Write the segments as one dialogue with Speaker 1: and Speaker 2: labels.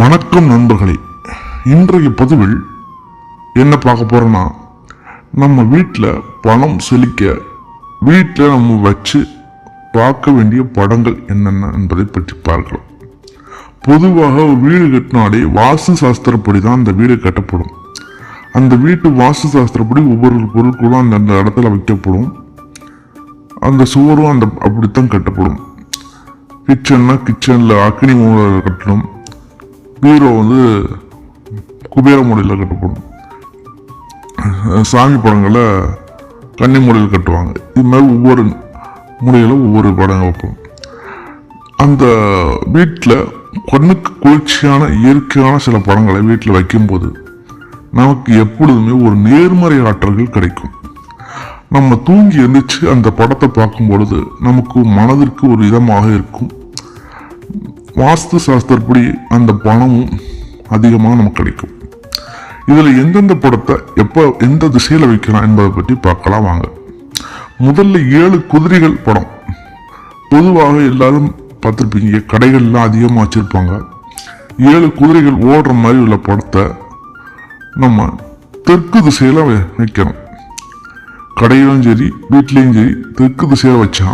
Speaker 1: வணக்கம் நண்பர்களே. இன்றைய பதிவில் என்ன பார்க்க போகிறோன்னா நம்ம வீட்டில் பணம் செழிக்க வீட்டில் நம்ம வச்சு பார்க்க வேண்டிய படங்கள் என்னென்ன என்பதை பற்றி பார்க்கலாம். பொதுவாக ஒரு வீடு கட்டினாலே வாஸ்து சாஸ்திரப்படி தான் அந்த வீடு கட்டப்படும். அந்த வீட்டு வாஸ்து சாஸ்திரப்படி ஒவ்வொரு பொருட்களும் அந்த அந்த இடத்துல வைக்கப்படும். அந்த சுவரும் அந்த அப்படித்தான் கட்டப்படும். கிச்சன்னா கிச்சனில் அக்னி மூலம் கட்டணும். பீரோ வந்து குபேர மூலையில் கட்டப்படும். சாமி படங்களை கன்னி மூலையில் கட்டுவாங்க. இது மாதிரி ஒவ்வொரு மூலையிலும் ஒவ்வொரு படம் வைப்போம். அந்த வீட்டில் கண்ணுக்கு குளிர்ச்சியான இயற்கையான சில படங்களை வீட்டில் வைக்கும்போது நமக்கு எப்பொழுதுமே ஒரு நேர்மறை ஆற்றல்கள் கிடைக்கும். நம்ம தூங்கி எழுந்திரிச்சு அந்த படத்தை பார்க்கும் பொழுது நமக்கு மனதிற்கு ஒரு இதமாக இருக்கும். வாஸ்து சாஸ்திரப்படி அந்த பணமும் அதிகமாக நமக்கு கிடைக்கும். இதில் எந்தெந்த படத்தை எப்போ எந்த திசையில் வைக்கலாம் என்பதை பற்றி பார்க்கலாம் வாங்க. முதல்ல ஏழு குதிரைகள் படம். பொதுவாக எல்லாரும் பார்த்துருப்பீங்க கடைகள்லாம் அதிகமாக வச்சுருப்பாங்க. ஏழு குதிரைகள் ஓடுற மாதிரி உள்ள படத்தை நம்ம தெற்கு திசையில் வைக்கணும். கடையிலும் சரி வீட்லேயும் சரி தெற்கு திசையில் வச்சா.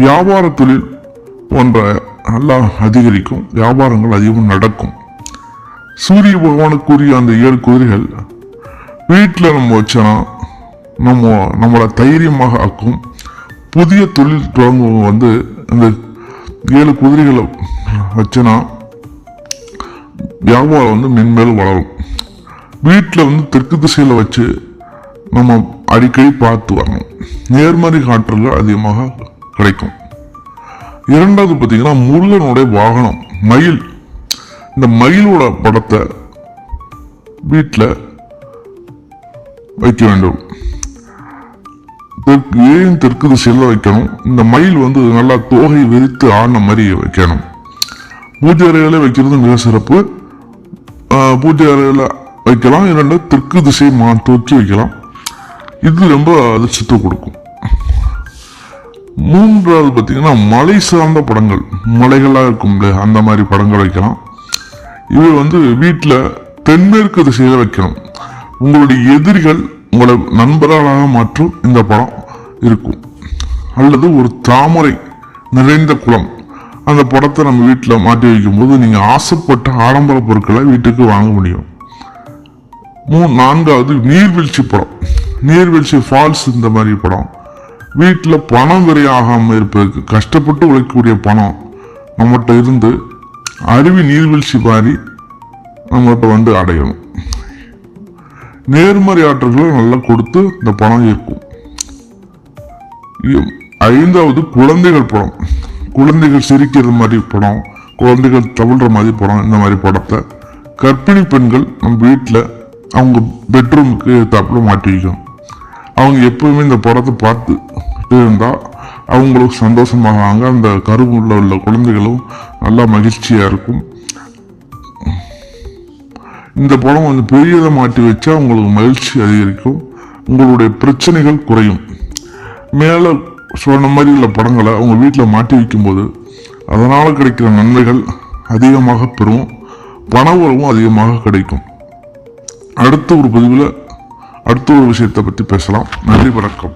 Speaker 1: வியாபார தொழில் போன்ற நல்லா அதிகரிக்கும் வியாபாரங்கள் அதிகமாக நடக்கும். சூரிய பகவானுக்குரிய அந்த ஏழு குதிரைகள் வீட்டில் நம்ம வச்சோன்னா நம்ம நம்மளை தைரியமாக ஆக்கும். புதிய தொழில் தொடங்குவங்க வந்து அந்த ஏழு குதிரைகளை வச்சோன்னா வியாபாரம் வந்து மென்மேலும் வளரும். வீட்டில் வந்து தெற்கு திசையில் வச்சு நம்ம அடிக்கடி பார்த்து வரணும். நேர்மறை ஆற்றல்கள் அதிகமாக கிடைக்கும். இரண்டாவது பார்த்தீங்கன்னா முருகனுடைய வாகனம் மயில். இந்த மயிலோட படத்தை வீட்டில் வைக்க வேண்டும். தெற்கு ஏன் தெற்கு திசையில் வைக்கணும்? இந்த மயில் வந்து நல்லா தோகை விரித்து ஆடின மாதிரி வைக்கணும். பூஜை அறையில வைக்கிறது மிக சிறப்பு. பூஜை அறையில் வைக்கலாம் இரண்டு தெற்கு திசை மா தூக்கி வைக்கலாம். இது ரொம்ப அதிர்ஷ்டத்தை கொடுக்கும். மூன்றாவது பார்த்தீங்கன்னா மலை சார்ந்த படங்கள். மலைகளாக இருக்கும்ல அந்த மாதிரி படங்கள் வைக்கலாம். இது வந்து வீட்டில் தென்மேற்கு திசையில் வைக்கணும். உங்களுடைய எதிரிகள் உங்களை நண்பர்களாக மாற்றும் இந்த படம் இருக்கும். அல்லது ஒரு தாமரை நிறைந்த குளம். அந்த படத்தை நம்ம வீட்டில் மாட்டி வைக்கும்போது நீங்கள் ஆசைப்பட்ட ஆடம்பர பொருட்களை வீட்டுக்கு வாங்க முடியும். மூ நான்காவது நீர்வீழ்ச்சி படம். நீர்வீழ்ச்சி ஃபால்ஸ் இந்த மாதிரி படம். வீட்டில் பணம் விரையாகாமல் இருப்பதற்கு கஷ்டப்பட்டு உழைக்கக்கூடிய பணம் நம்மகிட்ட இருந்து அருவி நீர்வீழ்ச்சி மாதிரி நம்மகிட்ட வந்து அடையணும். நேர்மறை ஆற்றல்களை நல்லா கொடுத்து இந்த பணம் இருக்கும் ஐந்தாவது குழந்தைகள் படம் குழந்தைகள் சிரிக்கிற மாதிரி படம் குழந்தைகள் தவிழ்ற மாதிரி படம் இந்த மாதிரி படத்தை கர்ப்பிணி பெண்கள் நம்ம வீட்டில் அவங்க பெட்ரூமுக்கு தப்பில் மாட்டி வைக்கணும் அவங்க எப்பவுமே இந்த படத்தை பார்த்து இருந்தால் அவங்களுக்கு சந்தோஷமாகாங்க அந்த கருவுள்ள உள்ள குழந்தைகளும் நல்லா மகிழ்ச்சியாக இருக்கும். இந்த படம் வந்து பெரியதை மாட்டி வச்சா உங்களுக்கு மகிழ்ச்சி அதிகரிக்கும். உங்களுடைய பிரச்சனைகள் குறையும். மேலே சொன்ன மாதிரி உள்ள படங்களை அவங்க வீட்டில் மாட்டி வைக்கும்போது அதனால் கிடைக்கிற நன்மைகள் அதிகமாக பெறும். பண உறவும் அதிகமாக கிடைக்கும். அடுத்த ஒரு பதிவில் அடுத்த ஒரு விஷயத்தை பற்றி பேசலாம். நன்றி வணக்கம்.